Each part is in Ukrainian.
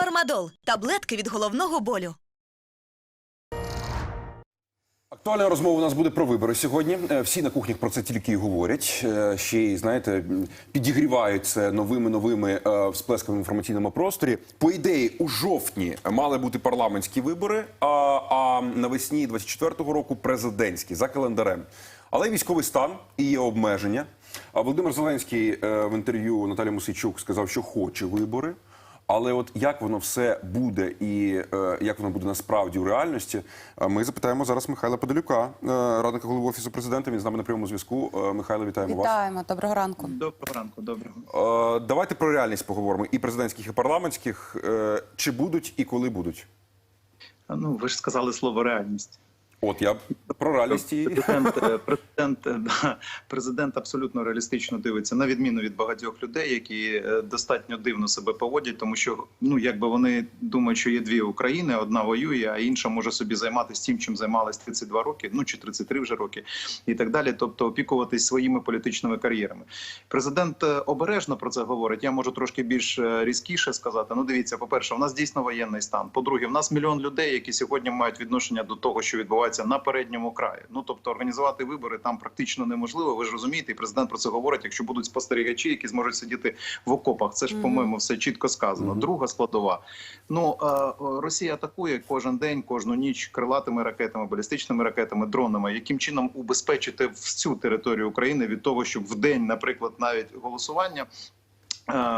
Фармадол таблетки від головного болю. Актуальна розмова у нас буде про вибори сьогодні. Е, Всі на кухнях про це тільки і говорять. Е, Ще й знаєте, підігрівають це новими новими е, всплесками в інформаційному просторі. По ідеї, у жовтні мали бути парламентські вибори, а, навесні 24-го року президентські за календарем. Але військовий стан і є обмеження. А Володимир Зеленський в інтерв'ю Наталі Мусичук сказав, що хоче вибори. Але от як воно все буде і е, як воно буде насправді у реальності, е, ми запитаємо зараз Михайла Подолюка, е, радника голови офісу президента. Він з нами на прямому зв'язку. Е, Михайло, вітаємо вас. Вітаємо, доброго ранку. Доброго ранку, доброго. Е, давайте про реальність поговоримо і президентських, і парламентських. Е, чи будуть і коли будуть? Ну, ви ж сказали слово реальність. От я про реальність Президент, е, президент, е, президент абсолютно реалістично дивиться, на відміну від багатьох людей, які е, достатньо дивно себе поводять, тому що ну якби вони думають, що є дві України: одна воює, а інша може собі займатися тим, чим займалась 32 роки, ну чи 33 вже роки, і так далі. Тобто опікуватись своїми політичними кар'єрами. Президент обережно про це говорить. Я можу трошки більш різкіше сказати. Ну, дивіться, по перше, у нас дійсно воєнний стан. По-друге, в нас мільйон людей, які сьогодні мають відношення до того, що відбувається на передньому краї. Ну тобто організувати вибори там практично неможливо. Ви ж розумієте, і президент про це говорить. Якщо будуть спостерігачі, які зможуть сидіти в окопах, це ж по-моєму все чітко сказано. Друга складова. Ну е, Росія атакує кожен день, кожну ніч крилатими ракетами, балістичними ракетами, дронами. Яким чином убезпечити всю територію України від того, щоб в день, наприклад, навіть голосування.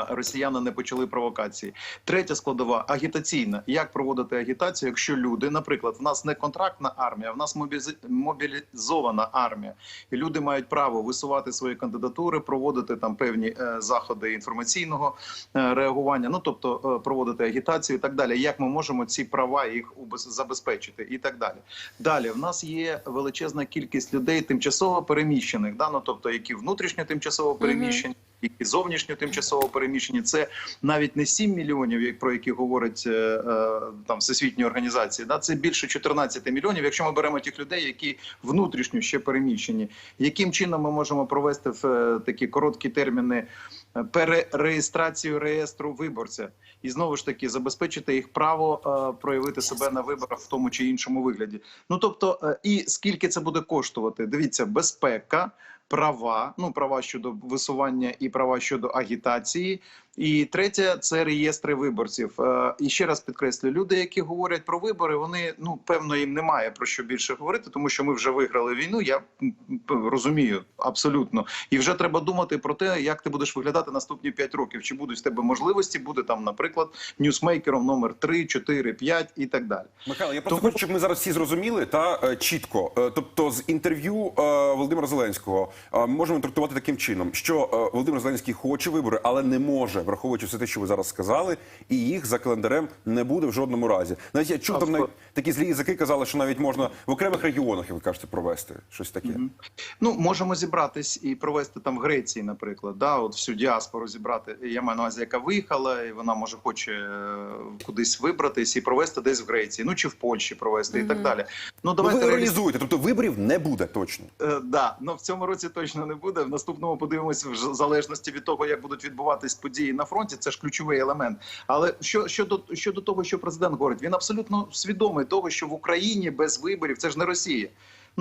Росіяни не почали провокації. Третя складова агітаційна. Як проводити агітацію, якщо люди, наприклад, в нас не контрактна армія, в нас мобілізована армія, і люди мають право висувати свої кандидатури, проводити там певні е, заходи інформаційного е, реагування, ну тобто е, проводити агітацію і так далі. Як ми можемо ці права їх забезпечити, і так далі. Далі в нас є величезна кількість людей тимчасово переміщених, да? ну, тобто які внутрішньо тимчасово переміщені. Які зовнішньо тимчасово переміщені, це навіть не 7 мільйонів, про які говорить е, е, там всесвітні організації. Да, це більше 14 мільйонів. Якщо ми беремо тих людей, які внутрішньо ще переміщені, яким чином ми можемо провести в е, такі короткі терміни перереєстрацію реєстру виборця і знову ж таки забезпечити їх право е, проявити себе на виборах в тому чи іншому вигляді. Ну тобто, е, і скільки це буде коштувати? Дивіться, безпека. Права, ну права щодо висування і права щодо агітації. І третє це реєстри виборців. Е, і ще раз підкреслю, люди, які говорять про вибори, вони ну певно їм немає про що більше говорити, тому що ми вже виграли війну. Я розумію абсолютно. І вже треба думати про те, як ти будеш виглядати наступні 5 років. Чи будуть в тебе можливості бути там, наприклад, ньюсмейкером номер 3, 4, 5 і так далі. Михайло, я просто Тому- хочу, щоб ми зараз всі зрозуміли та е, чітко. Е, тобто, з інтерв'ю е, Володимира Зеленського е, можемо трактувати таким чином, що е, Володимир Зеленський хоче вибори, але не може, враховуючи все те, що ви зараз сказали, і їх за календарем не буде в жодному разі. Навіть я чув там навіть такі злі язики казали, що навіть можна в окремих регіонах, як ви кажете, провести щось таке. Ну можемо зібратись і провести там в Греції, наприклад, да, от всю діаспору зібрати. Я маю на увазі, яка виїхала, і вона може хоче е, кудись вибратись і провести десь в Греції, ну чи в Польщі провести і так далі. Ну Ну, давайте ви реалізуєте, тобто виборів не буде точно. Е, да, ну в цьому році точно не буде. В наступному подивимося в залежності від того, як будуть відбуватись події на фронті. Це ж ключовий елемент. Але що щодо щодо того, що президент говорить, він абсолютно свідомий того, що в Україні без виборів це ж не Росія.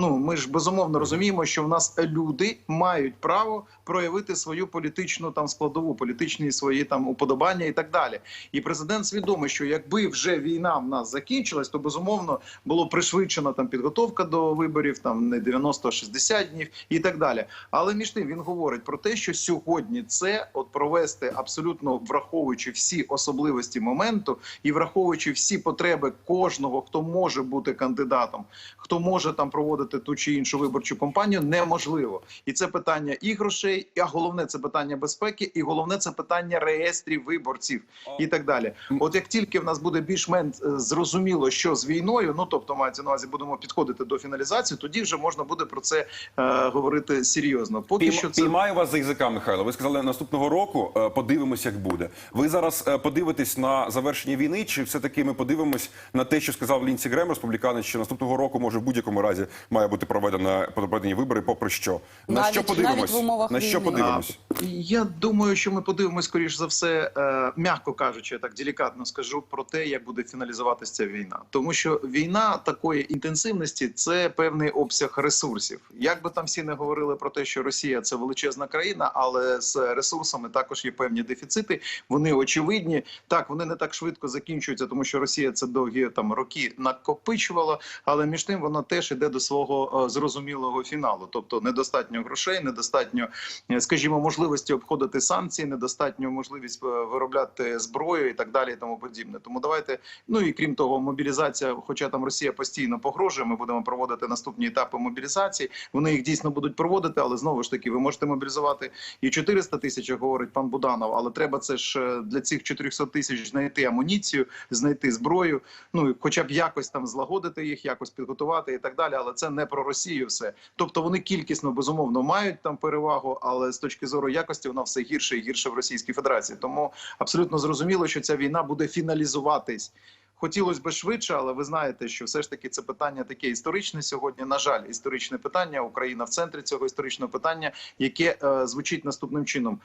Ну ми ж безумовно розуміємо, що в нас люди мають право проявити свою політичну там складову, політичні свої там уподобання і так далі. І президент свідомий, що якби вже війна в нас закінчилась, то безумовно було пришвидшено там підготовка до виборів, там не 90, а 60 днів і так далі. Але між тим він говорить про те, що сьогодні це от провести абсолютно враховуючи всі особливості моменту і враховуючи всі потреби кожного, хто може бути кандидатом, хто може там проводити ту чи іншу виборчу кампанію, неможливо. І це питання і грошей, а головне це питання безпеки, і головне це питання реєстрів виборців і так далі. От як тільки в нас буде більш-менш е, зрозуміло, що з війною, ну тобто мається на увазі, будемо підходити до фіналізації, тоді вже можна буде про це е, говорити серйозно. Поки Пійм- що це Піймаю вас за язика, Михайло. Ви сказали наступного року. е, Подивимось, як буде. Ви зараз е, подивитесь на завершення війни, чи все таки ми подивимось на те, що сказав Лінсі Грем, республіканець, що наступного року може в будь-якому разі має бути проведена проведені вибори, попри що. На Навіть- що подивимось? навіть в умовах на що війни. подивимось? А, Я думаю, що ми подивимось, скоріш за все, е, м'яко кажучи, я так делікатно скажу про те, як буде фіналізуватися ця війна. Тому що війна такої інтенсивності це певний обсяг ресурсів. Як би там всі не говорили про те, що Росія це величезна країна, але з ресурсами також є певні дефіцити. Вони очевидні. Так, вони не так швидко закінчуються, тому що Росія це довгі там роки накопичувала, але між тим воно теж іде до свого е, зрозумілого фіналу. Тобто недостатньо грошей, недостатньо, е, скажімо, можливості обходити санкції, недостатньо можливість е, виробляти зброю і так далі, і тому подібне. Тому давайте, ну і крім того, мобілізація, хоча там Росія постійно погрожує, ми будемо проводити наступні етапи мобілізації. Вони їх дійсно будуть проводити, але знову ж таки, ви можете мобілізувати і 400 тисяч, говорить пан Буданов. Але треба це ж для цих 400 тисяч знайти амуніцію, знайти зброю. Ну і хоча б якось там злагодити їх, якось підготувати і так далі. Але це не про Росію. Все, тобто вони кількісно безумовно мають там перевагу, але з точки зору якості вона все гірше і гірше в Російській Федерації. Тому абсолютно зрозуміло, що ця війна буде фіналізуватись. Хотілося б швидше, але ви знаєте, що все ж таки це питання таке історичне сьогодні. На жаль, історичне питання. Україна в центрі цього історичного питання, яке е, звучить наступним чином.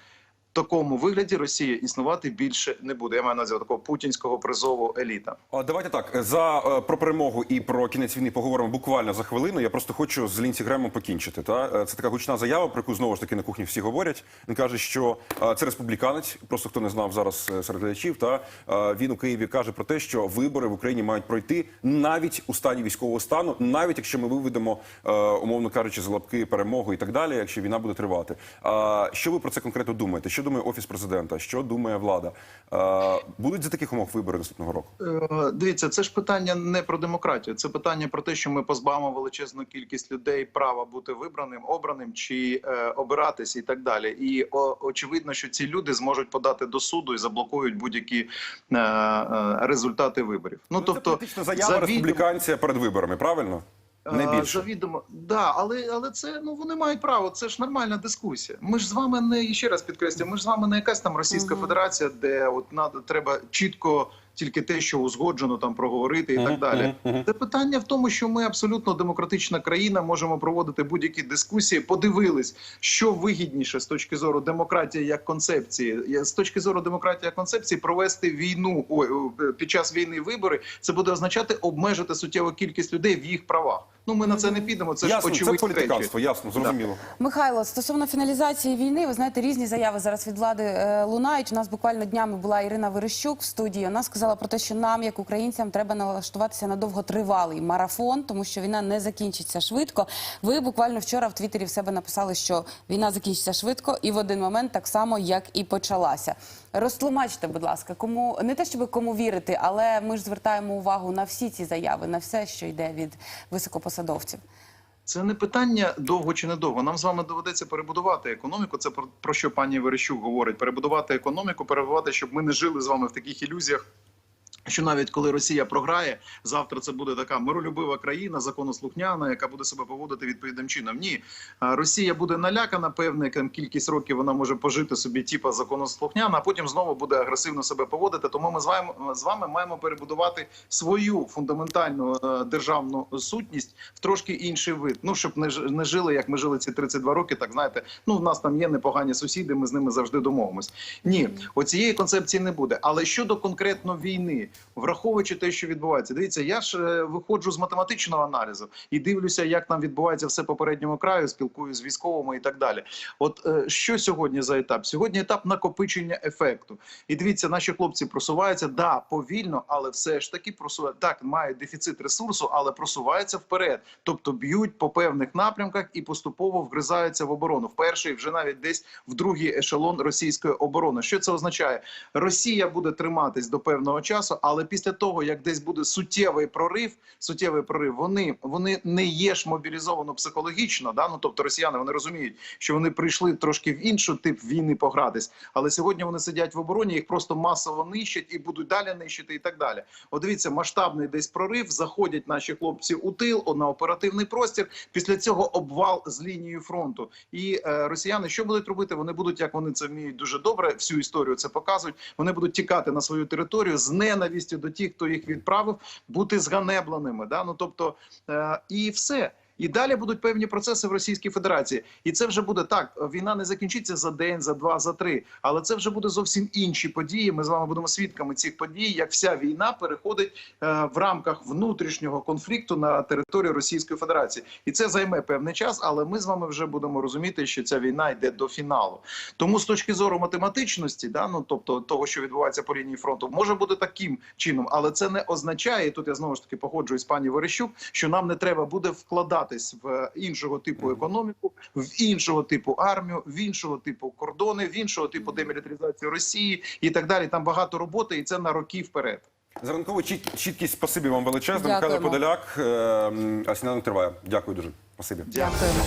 Такому вигляді Росія існувати більше не буде. Я маю на увазі такого путінського призову еліта. А, Давайте так за е, про перемогу і про кінець війни поговоримо буквально за хвилину. Я просто хочу з Лінці Гремом покінчити. Та Е, це така гучна заява, про яку знову ж таки на кухні всі говорять. Він каже, що е, це республіканець. Просто хто не знав зараз серед глядачів. Та він у Києві каже про те, що вибори в Україні мають пройти навіть у стані військового стану, навіть якщо ми виведемо, умовно кажучи, за лапки перемогу і так далі, якщо війна буде тривати. А що ви про це конкретно думаєте? Що думає офіс президента? Що думає влада? Е, Будуть за таких умов вибори наступного року? Е, Дивіться, це ж питання не про демократію. Це питання про те, що ми позбавимо величезну кількість людей права бути вибраним, обраним чи е, обиратись і так далі. І о, очевидно, що ці люди зможуть подати до суду і заблокують будь-які е, е, результати виборів. Ну це тобто політична заява завідомо- республіканця перед виборами, правильно? Не Е, більше. Завідомо, да, але але це ну вони мають право. Це ж нормальна дискусія. Ми ж з вами не ще раз підкреслю. Ми ж з вами не якась там Російська Федерація, де от надо треба чітко тільки те, що узгоджено там проговорити і так далі. Це питання в тому, що ми абсолютно демократична країна, можемо проводити будь-які дискусії. Подивились, що вигідніше з точки зору демократії як концепції. З точки зору демократії як концепції провести війну ой, під час війни вибори. Це буде означати обмежити суттєву кількість людей в їх правах. Ну ми на це не підемо. Це ж ясно, це очевидні речі. ясно, зрозуміло. Михайло, стосовно фіналізації війни, ви знаєте, різні заяви зараз від влади е, лунають. У нас буквально днями була Ірина Верещук в студії. Вона сказала про те, що нам, як українцям, треба налаштуватися на довготривалий марафон, тому що війна не закінчиться швидко. Ви буквально вчора в Твіттері в себе написали, що війна закінчиться швидко, і в один момент так само, як і почалася. Розтлумачте, будь ласка, кому не те, щоб кому вірити, але ми ж звертаємо увагу на всі ці заяви, на все, що йде від високопосадовців. Це не питання довго чи недовго. Нам з вами доведеться перебудувати економіку. Це про, про що пані Верещук говорить: перебудувати економіку, перебудувати, щоб ми не жили з вами в таких ілюзіях. Що навіть коли Росія програє, завтра це буде така миролюбива країна, законослухняна, яка буде себе поводити відповідним чином. Ні, Росія буде налякана, певна там кількість років вона може пожити собі, типа законослухняна, а потім знову буде агресивно себе поводити. Тому ми з вами з вами маємо перебудувати свою фундаментальну е, державну сутність в трошки інший вид. Ну щоб не не жили, як ми жили ці 32 роки. Так знаєте, ну в нас там є непогані сусіди. Ми з ними завжди домовимось. Ні, оцієї концепції не буде. Але щодо конкретно війни, враховуючи те, що відбувається, дивіться, я ж е, виходжу з математичного аналізу і дивлюся, як там відбувається все по передньому краю, спілкуюся з військовими і так далі. От е, що сьогодні за етап? Сьогодні етап накопичення ефекту. І дивіться, наші хлопці просуваються да повільно, але все ж таки просувають. Так, мають дефіцит ресурсу, але просуваються вперед. Тобто б'ють по певних напрямках і поступово вгризаються в оборону. В перший, вже навіть десь в другий ешелон російської оборони. Що це означає? Росія буде триматись до певного часу, але після того, як десь буде суттєвий прорив, суттєвий прорив, вони, вони не є ж мобілізовано психологічно. Да? Ну, тобто росіяни вони розуміють, що вони прийшли трошки в інший тип війни погратись, але сьогодні вони сидять в обороні, їх просто масово нищать і будуть далі нищити, і так далі. От дивіться, масштабний десь прорив, заходять наші хлопці у тил на оперативний простір. Після цього обвал з лінією фронту. І е, росіяни що будуть робити? Вони будуть, як вони це вміють дуже добре, всю історію це показують. Вони будуть тікати на свою територію з ненавістю до тих, хто їх відправив, бути зганебленими. Да? Ну тобто, е, і все. І далі будуть певні процеси в Російській Федерації, і це вже буде так. Війна не закінчиться за день, за два, за три. Але це вже буде зовсім інші події. Ми з вами будемо свідками цих подій, як вся війна переходить е, в рамках внутрішнього конфлікту на територію Російської Федерації, і це займе певний час. Але ми з вами вже будемо розуміти, що ця війна йде до фіналу. Тому з точки зору математичності, да, ну тобто того, що відбувається по лінії фронту, може бути таким чином, але це не означає. Тут я знову ж таки погоджуюсь з пані Верещук, що нам не треба буде вкладатись в іншого типу економіку, в іншого типу армію, в іншого типу кордони, в іншого типу демілітаризацію Росії і так далі. Там багато роботи, і це на роки вперед. За ранкову чіт- чіткість спасибі вам величезне. Дякуємо. Михайло Подоляк. Е, м, А сніданок триває. Дякую дуже. Спасибі. Дякуємо.